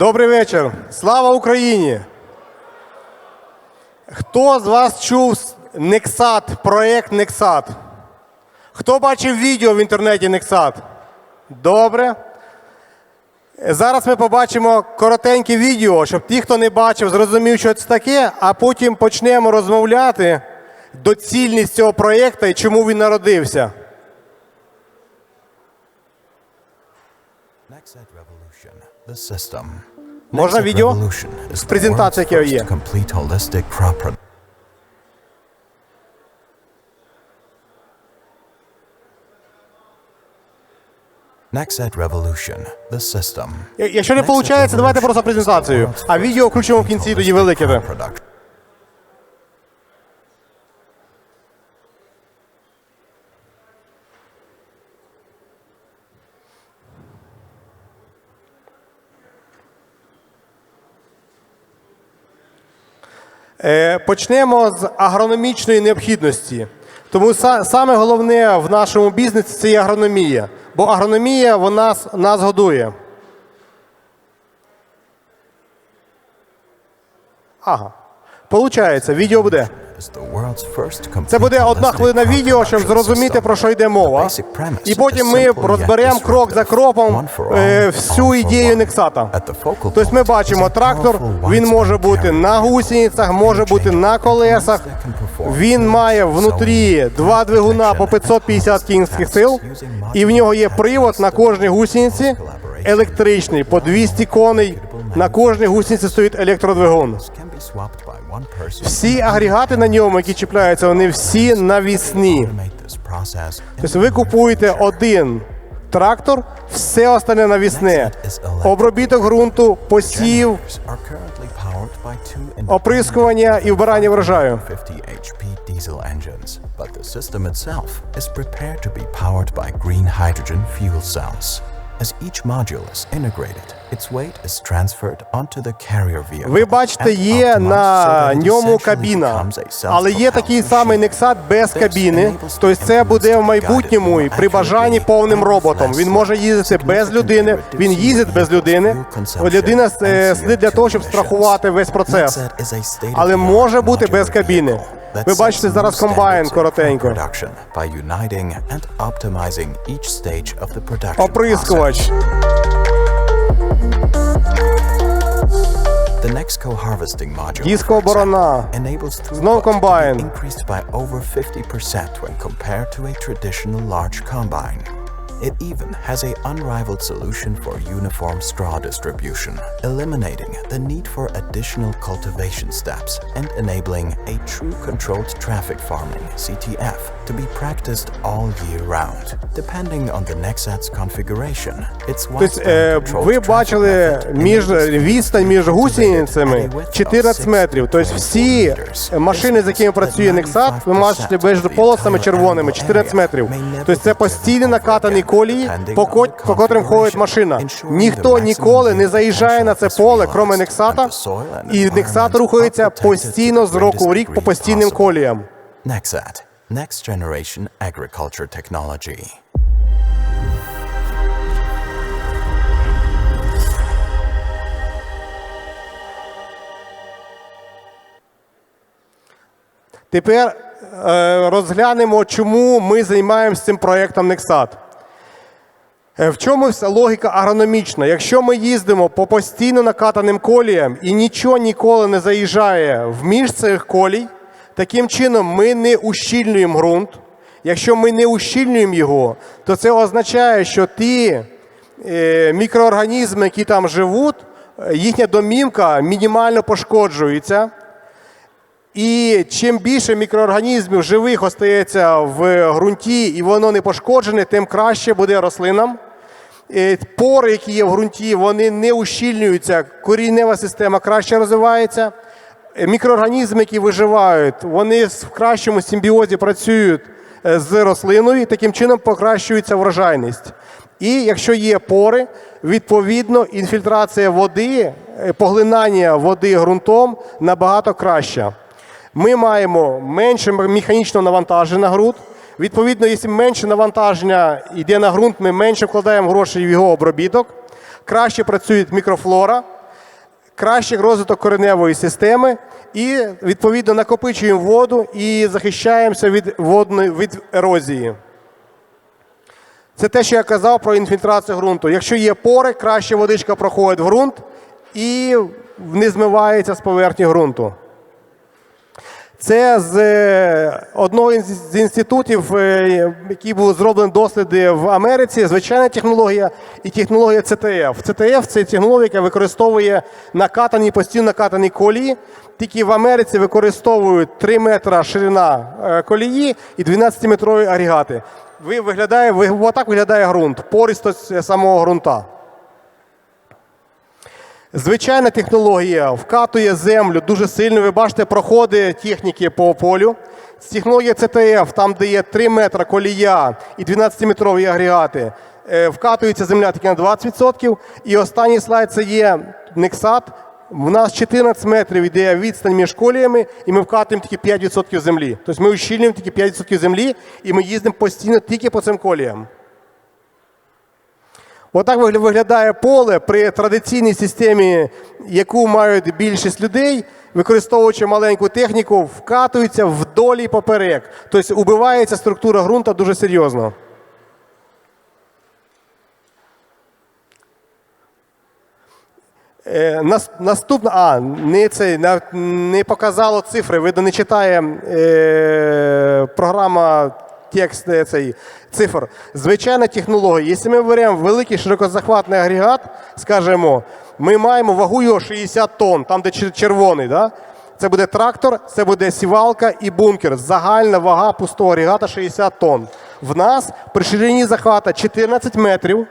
Добрий вечір. Слава Україні! Хто з вас чув Нексат, проєкт Нексат? Хто бачив відео в інтернеті Нексат? Добре. Зараз ми побачимо коротеньке відео, щоб ті, хто не бачив, зрозумів, що це таке, а потім почнемо розмовляти доцільність цього проєкту і чому він народився. Nexat Revolution, the system. Можна відео? З презентації, яке є. Nexat Revolution, the system. Якщо не виходить, давайте просто презентацію. А відео включимо в кінці, тоді велике. Почнемо з агрономічної необхідності. Тому саме головне в нашому бізнесі це є агрономія. Бо агрономія вона нас годує. Ага. Получається, відео буде. Це буде одна хвилина відео, щоб зрозуміти, про що йде мова. І потім ми розберемо крок за кроком е, всю ідею. Нексата. Тобто ми бачимо трактор, він може бути на гусеницях, може бути на колесах. Він має внутрі два двигуна по 550 кінських сил, і в нього є привод на кожній гусениці електричний по 200 коней. На кожній гусениці стоїть електродвигун. Всі агрегати на ньому, які чіпляються, вони всі навісні. Тобто ви купуєте один трактор, все остальне навісне. Обробіток ґрунту, посів, оприскування і вбирання врожаю. 50 HP diesel engines, but the system itself is prepared to be powered by green hydrogen fuel cells. As each module is integrated, its weight is transferred onto the carrier vehicle. Ви бачите, є на ньому кабіна, але є такий самий. Nexat без кабіни. Тобто це буде в майбутньому і при бажанні повним роботом. Він може їздити без людини, він їздить без людини. Людина е, сидить для того, щоб страхувати весь процес. Але може бути без кабіни. Ви бачите зараз комбайн коротенько. Оприскувач. The Nexco harvesting module Дискооборона. for example, enables Знов throughput to комбайн. be increased by over 50% when compared to a traditional large combine. It even has a unrivaled solution for uniform straw distribution, eliminating the need for additional cultivation steps and enabling a true controlled traffic farming CTF to be practiced all year round. Depending on the Nexat's configuration, its Тобто widespread е, controlled ви traffic бачили method між enables відстань між гусеницями 14 метрів. Тобто всі машини, з якими працює Nexat, ви бачите між полосами червоними 14 метрів. Тобто це постійно накатані колії, по, ко- по котрим ходить машина. Ніхто ніколи не заїжджає на це поле, крім Нексата, і Nexat рухається постійно з року в рік по постійним коліям. Nexat, next generation agriculture technology. Тепер е, розглянемо, чому ми займаємося цим проєктом Nexat. Е, В чому вся логіка агрономічна? Якщо ми їздимо по постійно накатаним коліям і нічого ніколи не заїжджає в між цих колій, таким чином ми не ущільнюємо ґрунт. Якщо ми не ущільнюємо його, то це означає, що ті е, мікроорганізми, які там живуть, е, їхня домівка мінімально пошкоджується. І чим більше мікроорганізмів живих остається в ґрунті і воно не пошкоджене, тим краще буде рослинам. Е, Пори, які є в ґрунті, вони не ущільнюються, корінева система краще розвивається. Е, Мікроорганізми, які виживають, вони в кращому симбіозі працюють е, з рослиною, і таким чином покращується врожайність. І якщо є пори, відповідно інфільтрація води, поглинання води ґрунтом набагато краща. Ми маємо менше механічного навантаження на ґрунт. Відповідно, якщо менше навантаження йде на ґрунт, ми менше вкладаємо грошей в його обробіток, краще працює мікрофлора. кращий розвиток кореневої системи і відповідно накопичуємо воду і захищаємося від водної від ерозії. Це те, що я казав про інфільтрацію ґрунту. Якщо є пори, краще водичка проходить в ґрунт і не змивається з поверхні ґрунту. Це з е, одного з інститутів, е, які були зроблені досліди в Америці, звичайна технологія і технологія CTF. CTF – це технологія, яка використовує накатані, постійно накатані колії. Тільки в Америці використовують 3 метра ширина е, колії і 12-метрові агрегати. Ви виглядає, ви, отак виглядає ґрунт, пористость самого ґрунта. Звичайна технологія вкатує землю дуже сильно. Ви бачите проходи техніки по полю. Технологія CTF, там, де є 3 метра колія і 12-метрові агрегати, е, вкатується земля тільки на 20%. І останній слайд це є Nexat. У нас 14 метрів йде відстань між коліями, і ми вкатуємо тільки 5% землі. Тобто ми ущільнюємо тільки 5% землі, і ми їздимо постійно тільки по цим коліям. Отак виглядає поле при традиційній системі, яку мають більшість людей, використовуючи маленьку техніку, вкатується вдоль і поперек. Тобто убивається структура ґрунту дуже серйозно. Е, Наступна, а, не це, не показало цифри, видно, не читає е, програма текст е, цей, цифр. Звичайна технологія. Якщо ми беремо великий широкозахватний агрегат, скажімо, ми маємо вагу його 60 тонн, там, де червоний. Да? Це буде трактор, це буде сівалка і бункер. Загальна вага пустого агрегата 60 тонн. В нас при ширині захвата 14 метрів.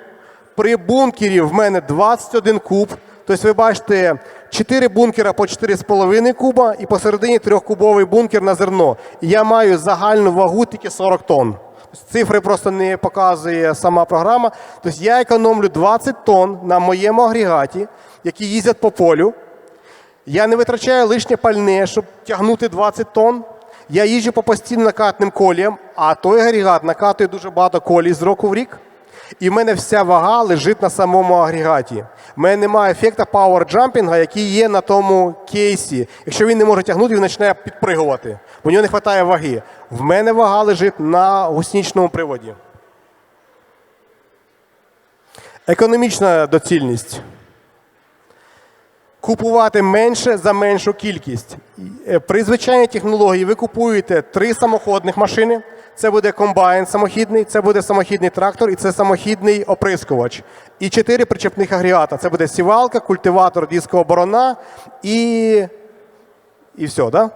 При бункері в мене 21 куб. Тобто ви бачите 4 бункера по 4,5 куба і посередині трьохкубовий бункер на зерно. І я маю загальну вагу тільки 40 тонн. Тобто Цифри просто не показує сама програма. Тобто я економлю 20 тонн на моєму агрегаті, які їздять по полю. Я не витрачаю лишнє пальне, щоб тягнути 20 тонн. Я їжджу по постійно накатним коліям, а той агрегат накатує дуже багато колій з року в рік. І в мене вся вага лежить на самому агрегаті. У мене немає ефекту пауер-джампінга, який є на тому кейсі. Якщо він не може тягнути, він починає підпригувати. У нього не вистачає ваги. В мене вага лежить на гуснічному приводі. Економічна доцільність купувати менше за меншу кількість. Е, При звичайній технології ви купуєте три самоходних машини. Це буде комбайн самохідний, це буде самохідний трактор і це самохідний оприскувач. І чотири причепних агрегата. Це буде сівалка, культиватор дискового борона і, і все. Да?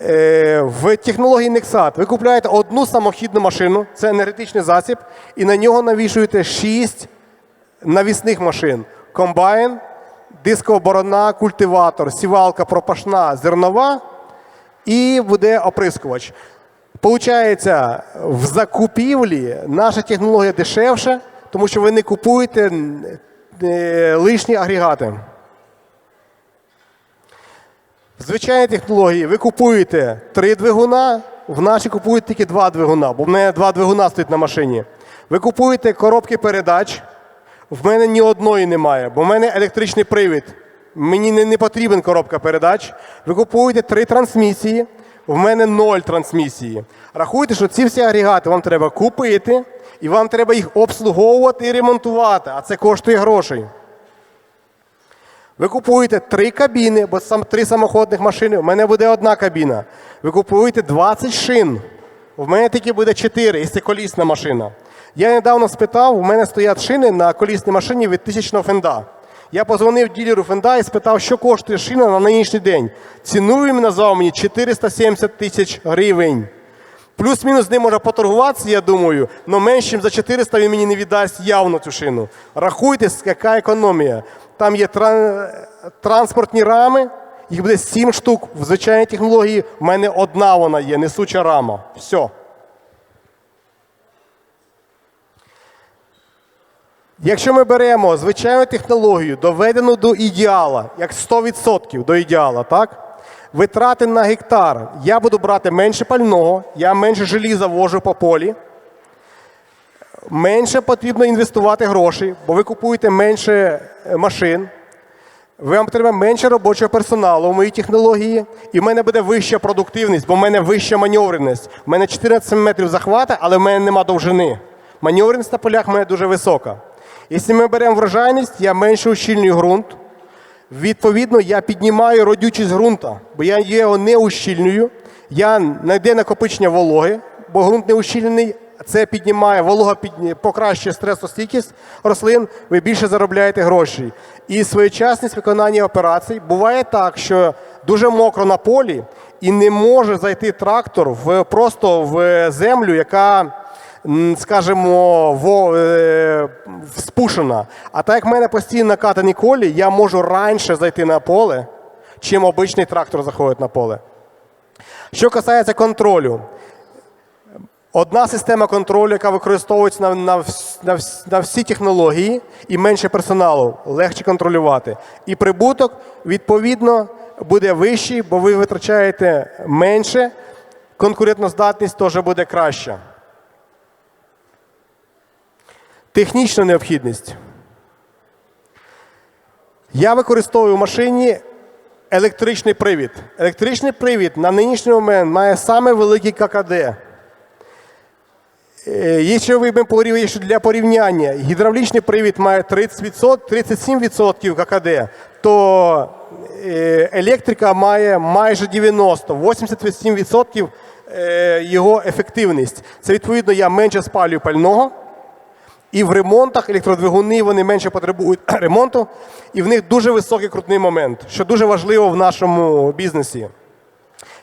Е, В технології Nexat ви купуєте одну самохідну машину, це енергетичний засіб, і на нього навішуєте шість навісних машин: комбайн, дискова борона, культиватор, сівалка пропашна, зернова і буде оприскувач. Получається, в закупівлі наша технологія дешевша, тому що ви не купуєте е, лишні агрегати. В звичайній технології ви купуєте три двигуна, в нашій купуєте тільки два двигуна, бо в мене два двигуна стоять на машині. Ви купуєте коробки передач, в мене ні одної немає, бо в мене електричний привід. Мені не потрібен коробка передач. Ви купуєте три трансмісії, в мене ноль трансмісії. Рахуйте, що ці всі агрегати вам треба купити, і вам треба їх обслуговувати і ремонтувати, а це коштує грошей. Ви купуєте три кабіни, бо сам три самоходних машини. У мене буде одна кабіна. Ви купуєте 20 шин. У мене тільки буде 4, і це колісна машина. Я недавно спитав, у мене стоять шини на колісній машині від тисячного фенда. Я позвонив ділеру фенда і спитав, що коштує шина на нинішній день. Ціну він назвав мені 470 тисяч гривень. Плюс-мінус з ним може поторгуватися, я думаю, але менше, за 400 він мені не віддасть явно цю шину. Рахуйте, яка економія. Там є тран- транспортні рами, їх буде 7 штук. В звичайній технології в мене одна вона є, несуча рама. Все. Якщо ми беремо звичайну технологію, доведену до ідеала, як 100% до ідеала, так? Витрати на гектар. Я буду брати менше пального, я менше желіза вожу по полі. Менше потрібно інвестувати грошей, бо ви купуєте менше е, машин. Вам треба менше робочого персоналу в моїй технології, і в мене буде вища продуктивність, бо в мене вища маневреність. У мене 14 метрів захвата, але в мене нема довжини. Маневреність на полях в мене дуже висока. Якщо ми беремо врожайність, я менше ущільнюю ґрунт. Відповідно, я піднімаю родючість ґрунта, бо я його не ущільнюю. Я не йде накопичення вологи, бо ґрунт не ущільнений. Це піднімає волога, підні- покращує стресостійкість рослин, ви більше заробляєте грошей. І своєчасність виконання операцій. Буває так, що дуже мокро на полі і не може зайти трактор в, просто в землю, яка скажімо, во, е, спушена. А так як в мене постійно накатані колі, я можу раніше зайти на поле, чим обичний трактор заходить на поле. Що касається контролю, одна система контролю, яка використовується на, на, на, на всі технології і менше персоналу, легше контролювати. І прибуток, відповідно, буде вищий, бо ви витрачаєте менше, конкурентоздатність теж буде краща. Технічна необхідність. Я використовую в машині електричний привід. Електричний привід на нинішній момент має саме великий ККД. Е, Якщо ви б порів- для порівняння, гідравлічний привід має 30%, 37% ККД, то е, електрика має майже 90%, 87% е, його ефективність. Це відповідно я менше спалюю пального. І в ремонтах електродвигуни вони менше потребують ремонту, і в них дуже високий крутний момент, що дуже важливо в нашому бізнесі.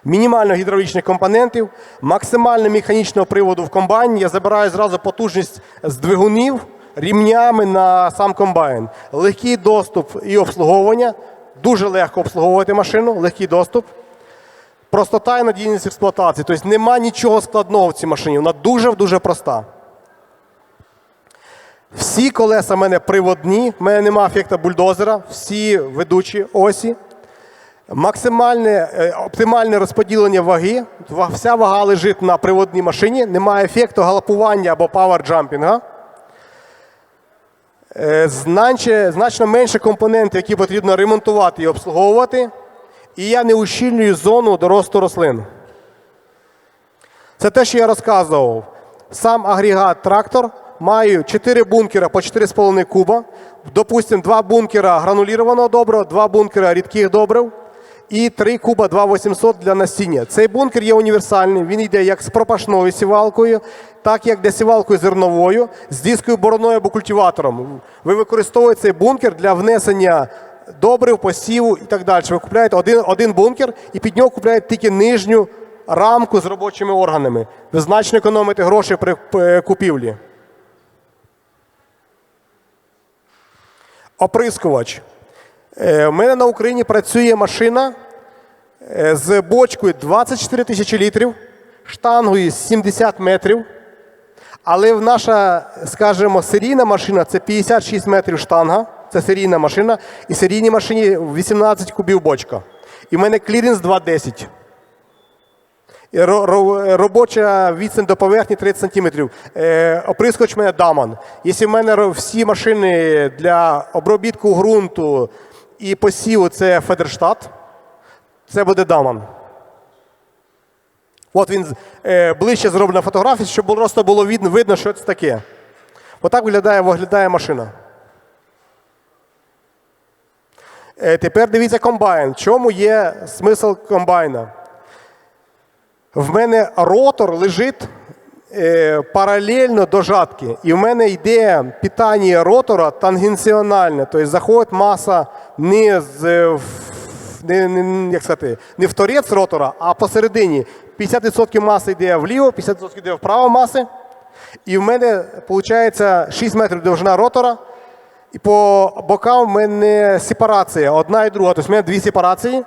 Мінімально гідравлічних компонентів, максимально механічного приводу в комбайні. Я забираю зразу потужність з двигунів рівнями на сам комбайн. Легкий доступ і обслуговування. Дуже легко обслуговувати машину, легкий доступ. Простота і надійність експлуатації. Тобто нема нічого складного в цій машині. Вона дуже-дуже проста. Всі колеса в мене приводні, в мене немає ефекту бульдозера, всі ведучі осі. Максимальне е, оптимальне розподілення ваги. Вся вага лежить на приводній машині, немає ефекту галопування або пауерджампінга. Е, Значно, менше компонентів, які потрібно ремонтувати і обслуговувати. І я не ущільнюю зону доросту рослин. Це те, що я розказував. Сам агрегат трактор має 4 бункера по 4,5 куба. Допустимо, 2 бункера гранулірованого добрива, 2 бункера рідких добрив і 3 куба 2800 для насіння. Цей бункер є універсальний. Він йде як з пропашною сівалкою, так як для сівалкою зерновою, з дискою бороною або культиватором. Ви використовуєте цей бункер для внесення добрив, посіву і так далі. Ви купуєте один, один бункер і під нього купуєте тільки нижню рамку з робочими органами. Ви значно економите гроші при е, купівлі. Оприскувач. Е, У мене на Україні працює машина е, з бочкою 24 тисячі літрів, штангою 70 метрів. Але в наша, скажімо, серійна машина це 56 метрів штанга, це серійна машина, і серійній машині 18 кубів бочка. І в мене кліренс 2,10. Ро- ро- Робоча відстань до поверхні 30 см. Е, оприскувач мене Даман. Якщо в мене всі машини для обробітку ґрунту і посіву це Федерштат, це буде Даман. От він е, ближче зроблена фотографія, щоб просто було видно, що це таке. Отак виглядає, виглядає машина. Е, тепер дивіться комбайн. Чому є смисл комбайна? В мене ротор лежить е, паралельно до жатки. І в мене йде питання ротора тангенціональне. Тобто заходить маса не з е, не, не, як сказати, не в торець ротора, а посередині. 50% маси йде вліво, 50% йде вправо маси. І в мене виходить 6 метрів довжина ротора. І по бокам в мене сепарація, одна і друга. Тобто в мене дві сепарації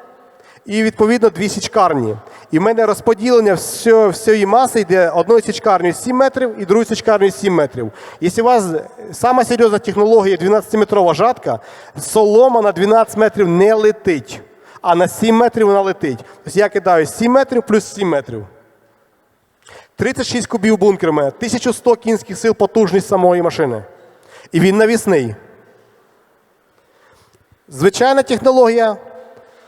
і відповідно дві січкарні. І в мене розподілення всього, всієї маси йде одною січкарнею 7 метрів і другою січкарнею 7 метрів. Якщо у вас сама серйозна технологія 12-метрова жатка, солома на 12 метрів не летить, а на 7 метрів вона летить. Тобто я кидаю 7 метрів плюс 7 метрів. 36 кубів бункер у мене, 1100 кінських сил потужність самої машини. І він навісний. Звичайна технологія,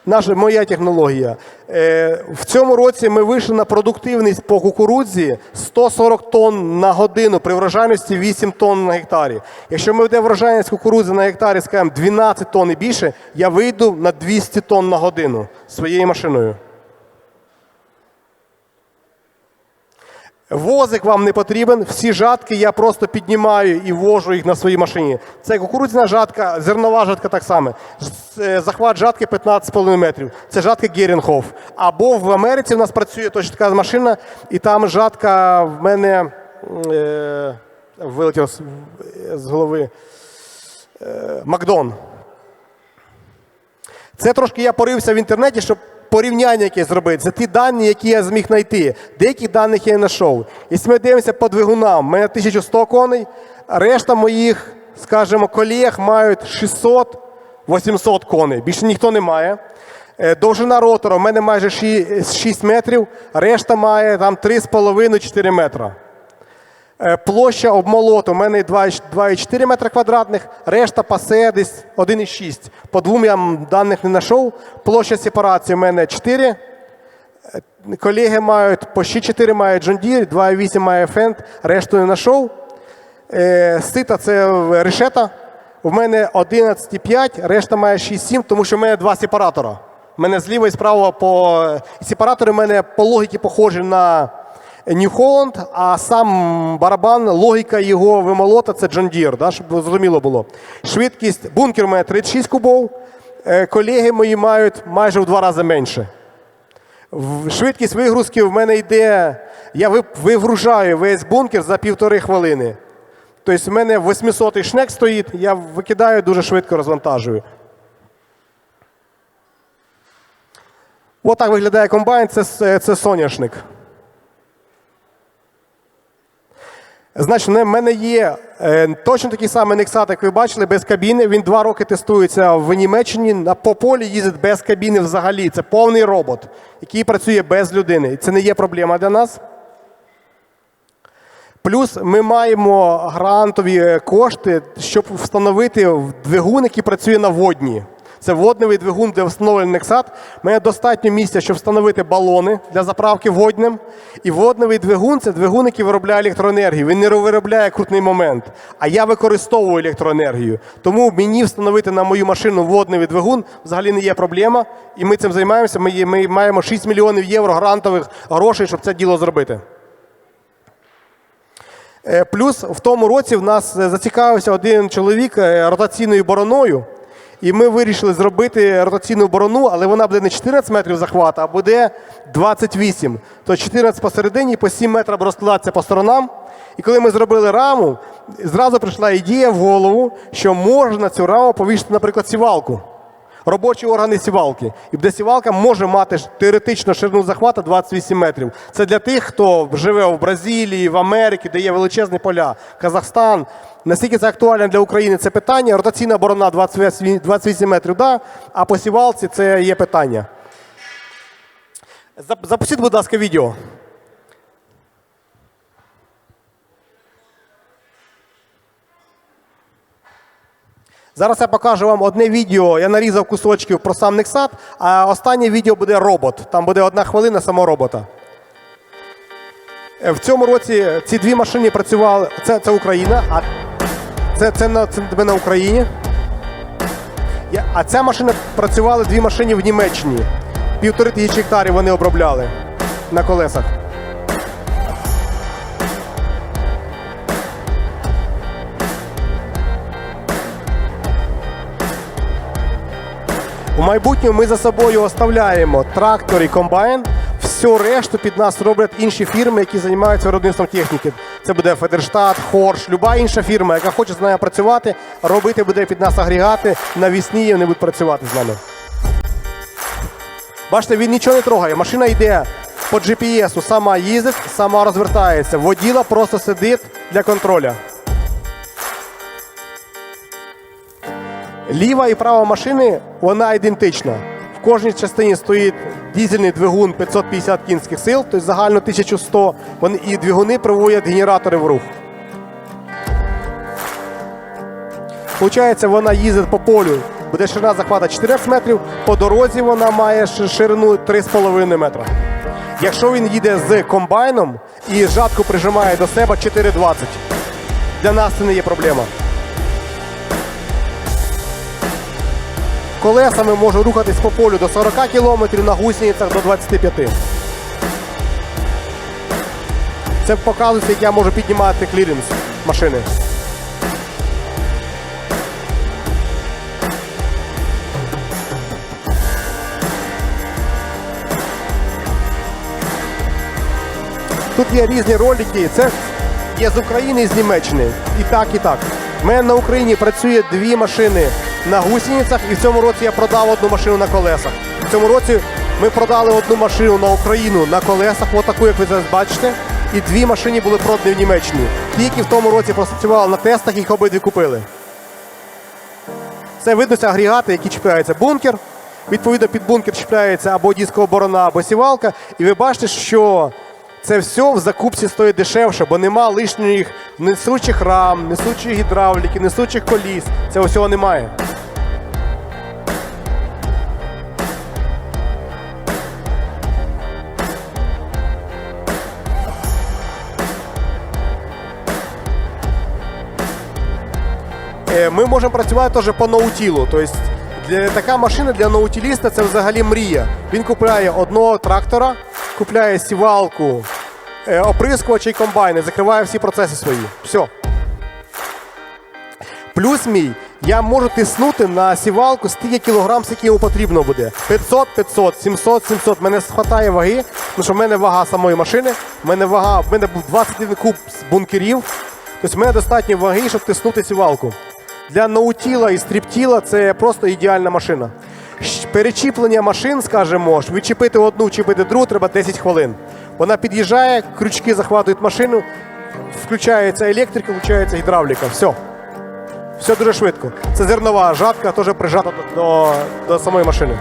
наша, моя технологія. Е, в цьому році ми вийшли на продуктивність по кукурудзі 140 тонн на годину при врожайності 8 тонн на гектарі. Якщо ми йде врожайність кукурудзи на гектарі, скажімо, 12 тонн і більше, я вийду на 200 тонн на годину своєю машиною. Возик вам не потрібен, всі жатки я просто піднімаю і вожу їх на своїй машині. Це кукурудзяна жатка, зернова жатка так само. Е, Захват жатки 15,5 метрів. Це жатка Герінхоф. Або в Америці в нас працює точно така машина, і там жатка в мене е, вилетів з, з голови. Е, Макдон. Це трошки я порився в інтернеті, щоб порівняння яке зробити. Це ті дані, які я зміг знайти. Деяких даних я не знайшов. Якщо ми дивимося по двигунам, у мене 1100 коней, решта моїх, скажімо, колег мають 600-800 коней. Більше ніхто не має. Е, Довжина ротора у мене майже 6 метрів, решта має там 3,5-4 метра. Е, Площа обмолоту у мене 2,4 2,4 метри квадратних, решта пасе десь 1,6. По двом я даних не знайшов. Площа сепарації у мене 4. Е, Колеги мають по ще 4 мають John Deere, 2,8 має Fendt, решту не знайшов. Е, Сита це решета. У мене 11,5, решта має 6,7, тому що в мене два сепаратора. У мене зліва і справа по сепаратори в мене по логіці похожі на New Holland, а сам барабан, логіка його вимолота це John Deere, да, щоб зрозуміло було. Швидкість, бункер мене 36 кубов, е, колеги мої мають майже в два рази менше. Швидкість вигрузки в мене йде. Я вигружаю весь бункер за півтори хвилини. Тобто в мене 800-й шнек стоїть, я викидаю дуже швидко розвантажую. Ось так виглядає комбайн, це, це соняшник. Значить, в мене є е, точно такий самий Nexat, як ви бачили, без кабіни. Він два роки тестується в Німеччині. По полі їздить без кабіни взагалі. Це повний робот, який працює без людини. І це не є проблема для нас. Плюс ми маємо грантові кошти, щоб встановити двигун, який працює на водні. Це водневий двигун, де встановлений Nexat. У мене достатньо місця, щоб встановити балони для заправки водним. І водневий двигун це двигун, який виробляє електроенергію. Він не виробляє крутний момент. А я використовую електроенергію. Тому мені встановити на мою машину водневий двигун взагалі не є проблема. І ми цим займаємося. Ми, ми маємо 6 мільйонів євро грантових грошей, щоб це діло зробити. Е, Плюс в тому році в нас е, зацікавився один чоловік е, ротаційною бороною, і ми вирішили зробити ротаційну борону, але вона буде не 14 метрів захвату, а буде 28. То 14 посередині, по 7 метрів розкладатися по сторонам. І коли ми зробили раму, зразу прийшла ідея в голову, що можна на цю раму повісити, наприклад, сівалку. Робочі органи сівалки. І де сівалка може мати теоретично ширину захвату 28 метрів. Це для тих, хто живе в Бразилії, в Америці, де є величезні поля. Казахстан. Наскільки це актуально для України це питання. Ротаційна борона 28 28 метрів, да, а по сівалці це є питання. Зап- Запустіть, будь ласка, відео. Зараз я покажу вам одне відео. Я нарізав кусочків про сам Nexat, а останнє відео буде робот. Там буде одна хвилина самого робота. Е, В цьому році ці дві машини працювали. Це, це Україна, а це, це, на, це тебе на Україні. Я- А ця машина працювали дві машини в Німеччині. Півтори тисячі гектарів вони обробляли на колесах. У майбутньому ми за собою оставляємо трактор і комбайн. Всю решту під нас роблять інші фірми, які займаються виробництвом техніки. Це буде Федерштат, Хорш, люба інша фірма, яка хоче з нами працювати, робити буде під нас агрегати. Навісні вони будуть працювати з нами. Бачите, він нічого не трогає. Машина йде по GPS, сама їздить, сама розвертається. Воділа просто сидить для контроля. Ліва і права машини вона ідентична. Кожній частині стоїть дізельний двигун 550 кінських сил, тобто загально 1100. Вони і двигуни приводять генератори в рух. Получається, вона їздить по полю буде ширина захвата 14 метрів, по дорозі вона має ширину 3,5 метра. Якщо він їде з комбайном і жатку прижимає до себе 4,20. Для нас це не є проблема. Колесами можу рухатись по полю до 40 км, на гусеницях до 25 Це показується, як я можу піднімати кліренс машини. Тут є різні ролики. Це є з України і з Німеччини. І так, і так. У мене на Україні працює дві машини на гусеницях, і в цьому році я продав одну машину на колесах. В цьому році ми продали одну машину на Україну на колесах, отаку, як ви зараз бачите. І дві машини були продані в Німеччині. Ті, які в тому році працювали на тестах, їх обидві купили. Це видно це агрегати, які чіпляються бункер. Відповідно, під бункер чіпляється або дискооборона, або сівалка. І ви бачите, що це все в закупці стоїть дешевше, бо нема лишніх несучих рам, несучих гідравліки, несучих коліс. Цього всього немає. Е, Ми можемо працювати теж по ноутілу. Тобто для, така машина для ноутіліста це взагалі мрія. Він купляє одного трактора, купляє сівалку, оприскувачі і комбайни, закриває всі процеси свої. Все. Плюс мій, я можу тиснути на сівалку стільки кілограм, скільки йому потрібно буде. 500, 500, 700, 700. Мене схватає ваги, тому що в мене вага самої машини, в мене вага, в мене був 21 куб бункерів. Тобто в мене достатньо ваги, щоб тиснути сівалку. Для ноутіла і стріптіла це просто ідеальна машина. Перечіплення машин, скажімо, відчепити одну, чіпити другу, треба 10 хвилин. Вона під'їжджає, крючки захватують машину, включається електрика, включається гідравліка. Все. Все дуже швидко. Це зернова жатка, теж прижата до, до, самої машини.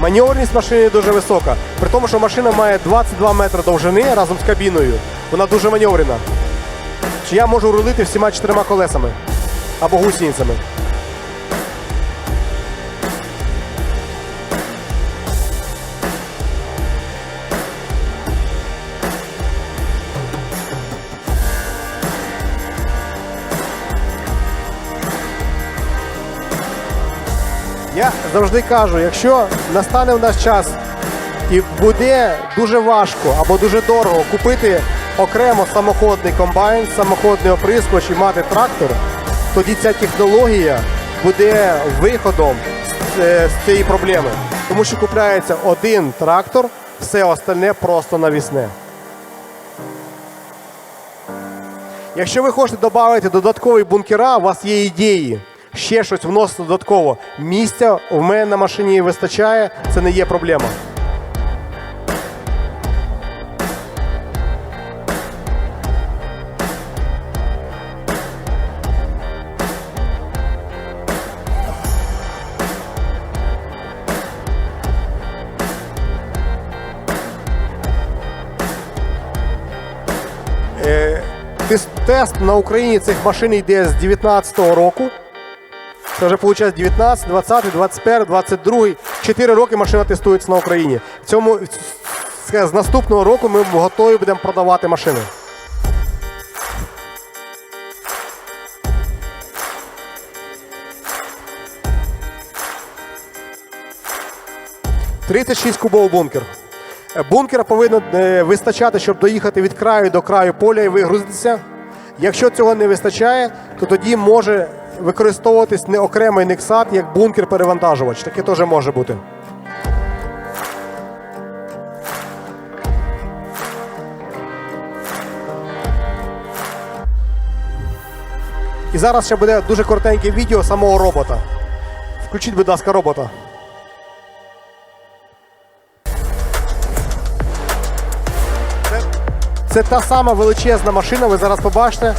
Маневреність машини дуже висока. При тому, що машина має 22 метри довжини разом з кабіною. Вона дуже маневрена. Чи я можу рулити всіма чотирма колесами або гусеницями. Завжди кажу, якщо настане в нас час і буде дуже важко або дуже дорого купити окремо самоходний комбайн, самоходний оприскувач і мати трактор, тоді ця технологія буде виходом з, е, цієї проблеми. Тому що купляється один трактор, все остальне просто навісне. Якщо ви хочете додати додаткові бункера, у вас є ідеї, ще щось вносити додатково. Місця в мене на машині вистачає, це не є проблема. Е, Тест на Україні цих машин йде з 19-го року. Це вже виходить 19, 20, 21, 22. Чотири роки машина тестується на Україні. В цьому з- наступного року ми готові будемо продавати машини. «36 кубовий бункер. Бункера повинно е, вистачати, щоб доїхати від краю до краю поля і вигрузитися. Якщо цього не вистачає, то тоді може використовуватись не окремий Nexat як бункер-перевантажувач. Таке теж може бути. І зараз ще буде дуже коротеньке відео самого робота. Включіть, будь ласка, робота. Це та сама величезна машина, ви зараз побачите,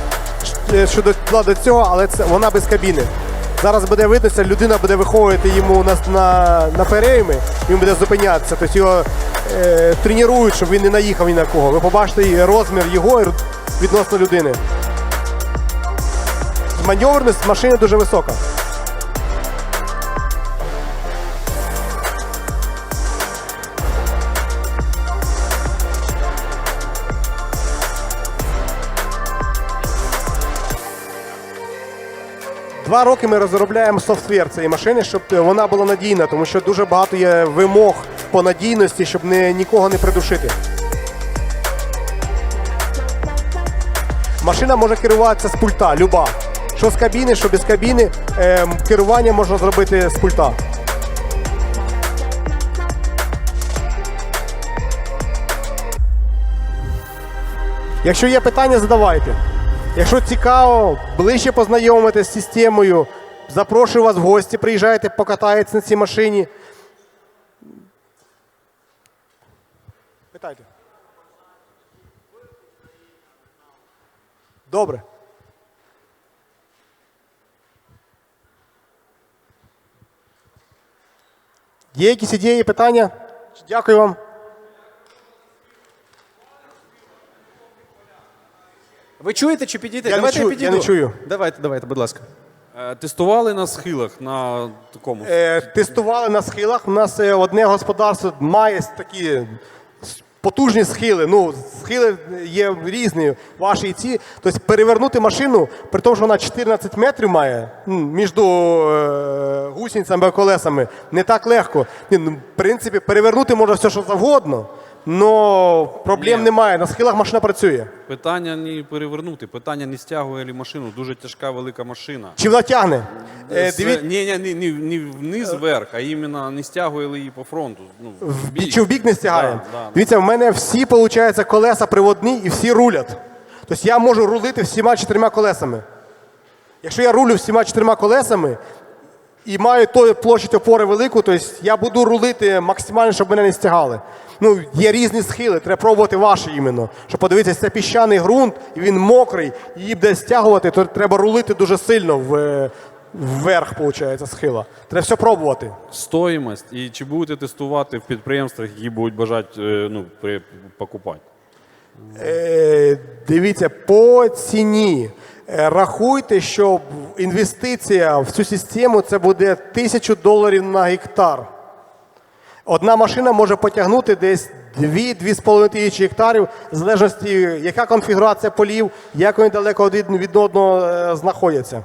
е, що до, цього, але це, вона без кабіни. Зараз буде виднося, людина буде виходити йому на, на, на перейми, він буде зупинятися. Тобто його е, тренують, щоб він не наїхав ні на кого. Ви побачите розмір його відносно людини. Маневреність машини дуже висока. Два роки ми розробляємо софтвер цієї машини, щоб вона була надійна, тому що дуже багато є вимог по надійності, щоб не, нікого не придушити. Машина може керуватися з пульта, люба. Що з кабіни, що без кабіни, ем, керування можна зробити з пульта. Якщо є питання, задавайте. Якщо цікаво, ближче познайомитися з системою, запрошую вас в гості, приїжджайте, покатаєтесь на цій машині. Питайте. Добре. Є якісь ідеї, питання? Дякую вам. Ви чуєте чи підійти? Я не давайте чую, я підійду. я не чую. Давайте, давайте, будь ласка. Е, Тестували на схилах на такому. Е, тестували на схилах. У нас е, одне господарство має такі с- потужні схили. Ну, схили є різні, ваші і ці. Тобто перевернути машину, при тому, що вона 14 метрів має м, між е, гусеницями і колесами, не так легко. Ні, ну, В принципі, перевернути можна все, що завгодно, але проблем Ні. немає. На схилах машина працює. Питання не перевернути, питання не стягує лі машину. Дуже тяжка велика машина. Чи вона тягне? Е, З- диві- Ні, ні, ні, ні, ні вниз вверх, а іменно не стягує ли її по фронту. Ну, в бік. Чи в бік не стягає? Да, да. Дивіться, в мене всі, виходить, колеса приводні і всі рулять. Тобто я можу рулити всіма чотирма колесами. Якщо я рулю всіма чотирма колесами і маю ту площадь опори велику, то я буду рулити максимально, щоб мене не стягали. Ну, є різні схили, треба пробувати ваші іменно. Щоб подивитися, це піщаний ґрунт, і він мокрий, її буде стягувати, то треба рулити дуже сильно в, е, вверх, виходить, схила. Треба все пробувати. Стоїмость і чи будете тестувати в підприємствах, які будуть бажати е, ну, покупати? Е, Дивіться, по ціні. Е, Рахуйте, що інвестиція в цю систему це буде тисячу доларів на гектар. Одна машина може потягнути десь 2-2,5 тисячі гектарів, в залежності, яка конфігурація полів, як вони далеко один від одного е, знаходяться.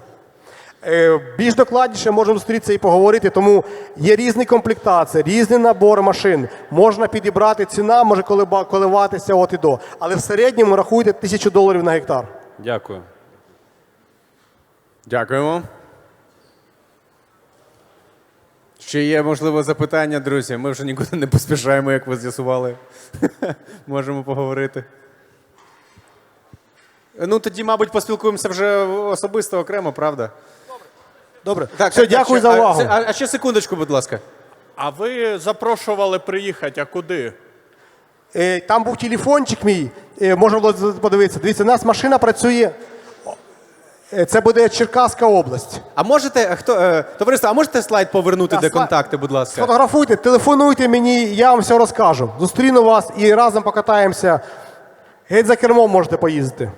Е, Більш докладніше можемо зустрітися і поговорити, тому є різні комплектації, різні набори машин. Можна підібрати ціна, може коливатися от і до. Але в середньому рахуйте тисячу доларів на гектар. Дякую. Дякуємо. Ще є, можливо, запитання, друзі. Ми вже нікуди не поспішаємо, як ви з'ясували. Можемо поговорити. Ну, тоді, мабуть, поспілкуємося вже особисто окремо, правда? Добре. Так, Все, дякую за увагу. А, а ще секундочку, будь ласка. А ви запрошували приїхати, а куди? Е, Там був телефончик мій, е, можна було подивитися. Дивіться, у нас машина працює. Е, Це буде Черкаська область. А можете, е, хто, е, товариство, а можете слайд повернути, А, де слайд. контакти, будь ласка? Сфотографуйте, телефонуйте мені, я вам все розкажу. Зустріну вас і разом покатаємося. Геть за кермом можете поїздити.